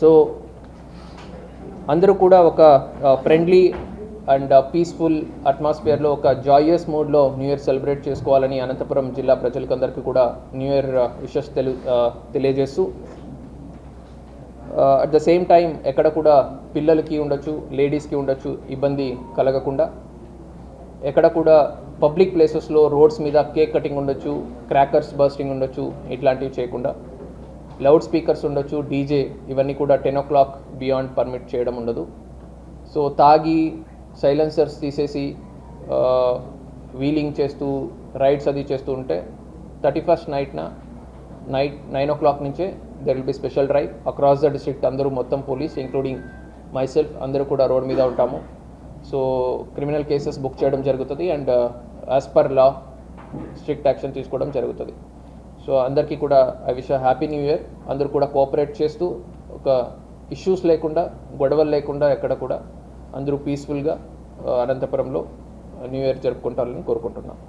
So అందరూ కూడా ఒక ఫ్రెండ్లీ అండ్ పీస్ఫుల్ అట్మాస్ఫియర్లో ఒక జాయస్ మూడ్లో న్యూ ఇయర్ సెలబ్రేట్ చేసుకోవాలని అనంతపురం జిల్లా ప్రజలకందరికీ కూడా న్యూ ఇయర్ విషెస్ తెలు తెలియజేస్తూ అట్ ద సేమ్ టైం ఎక్కడ కూడా పిల్లలకి ఉండొచ్చు లేడీస్కి ఉండొచ్చు ఇబ్బంది కలగకుండా ఎక్కడ కూడా పబ్లిక్ ప్లేసెస్లో రోడ్స్ మీద కేక్ కటింగ్ ఉండొచ్చు క్రాకర్స్ బర్స్టింగ్ ఉండొచ్చు ఇట్లాంటివి చేయకుండా. లౌడ్ స్పీకర్స్ ఉండొచ్చు డీజే ఇవన్నీ కూడా ten o'clock beyond permit చేయడం ఉండదు. సో తాగి సైలెన్సర్స్ తీసేసి వీలింగ్ చేస్తూ రైడ్స్ అది చేస్తూ ఉంటే థర్టీ ఫస్ట్ నైట్న నైట్ నైన్ ఓ క్లాక్ నుంచే there will be special drive across the district అందరూ మొత్తం పోలీస్ ఇంక్లూడింగ్ మై సెల్ఫ్ అందరూ కూడా రోడ్ మీద ఉంటాము. సో క్రిమినల్ కేసెస్ బుక్ చేయడం జరుగుతుంది. And as per law strict action తీసుకోవడం జరుగుతుంది. సో అందరికీ కూడా I wish happy new year. అందరూ కూడా కోఆపరేట్ చేస్తూ ఒక ఇష్యూస్ లేకుండా గొడవలు లేకుండా ఎక్కడ కూడా అందరూ పీస్ఫుల్గా అనంతపురంలో న్యూ ఇయర్ జరుపుకుంటారని కోరుకుంటున్నాం.